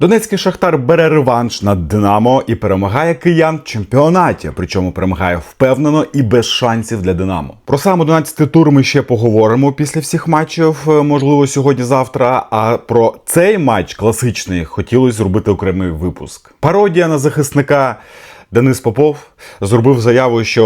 Донецький шахтар бере реванш над Динамо і перемагає киян в чемпіонаті. Причому перемагає впевнено і без шансів для Динамо. Про сам 11 тур ми ще поговоримо після всіх матчів, е, можливо, сьогодні-завтра. А про цей матч класичний хотілося зробити окремий випуск. Пародія на захисника. Денис Попов зробив заяву, що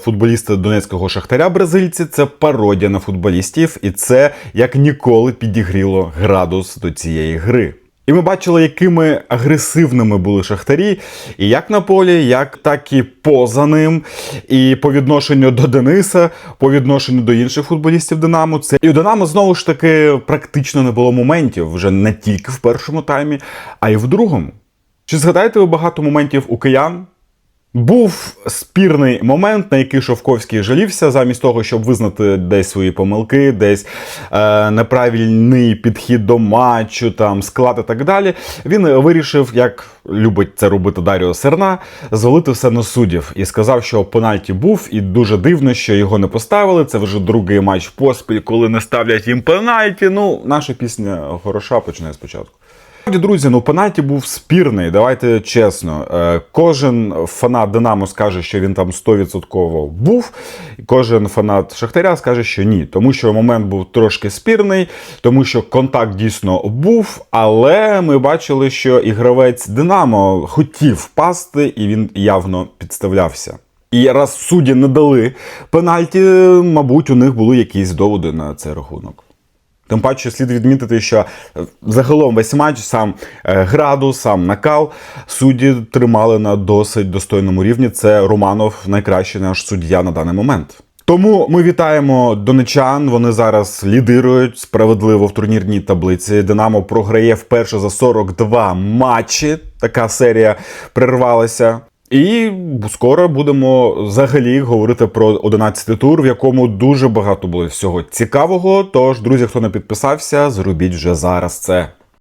е, футболісти донецького шахтаря бразильці це пародія на футболістів, і це як ніколи підігріло градус до цієї гри. І ми бачили, якими агресивними були шахтарі, і як на полі, як так і поза ним. І по відношенню до Дениса, по відношенню до інших футболістів Динамо. Це і у Динамо знову ж таки практично не було моментів вже не тільки в першому таймі, а й в другому. Чи згадаєте ви багато моментів у киян? Був спірний момент, на який Шовковський жалівся, замість того, щоб визнати десь свої помилки, десь е, неправильний підхід до матчу, там склад і так далі. Він вирішив, як любить це робити Даріо Серна, звалити все на суддів і сказав, що пенальті був, і дуже дивно, що його не поставили. Це вже другий матч поспіль, коли не ставлять їм пенальті. Ну, наша пісня хороша почне спочатку. Друзі, ну пенальті був спірний. Давайте чесно. Е, Кожен фанат Динамо скаже, що він там 100% був. Кожен фанат Шахтаря скаже, що ні. Тому що момент був трошки спірний, тому що контакт дійсно був. Але ми бачили, що і гравець Динамо хотів впасти, і він явно підставлявся. І раз судді не дали пенальті, мабуть, у них були якісь доводи на цей рахунок. Тим паче слід відмітити, що е, загалом весь матч, сам е, градус, сам накал судді тримали на досить достойному рівні. Це Романов найкращий наш суддя на даний момент. Тому ми вітаємо донечан. Вони зараз лідирують справедливо в турнірній таблиці. Динамо програє вперше за 42 матчі. Така серія прервалася. І скоро будемо взагалі говорити про 11 тур, в якому дуже багато було всього цікавого. Тож, друзі, хто не підписався, зробіть вже зараз це.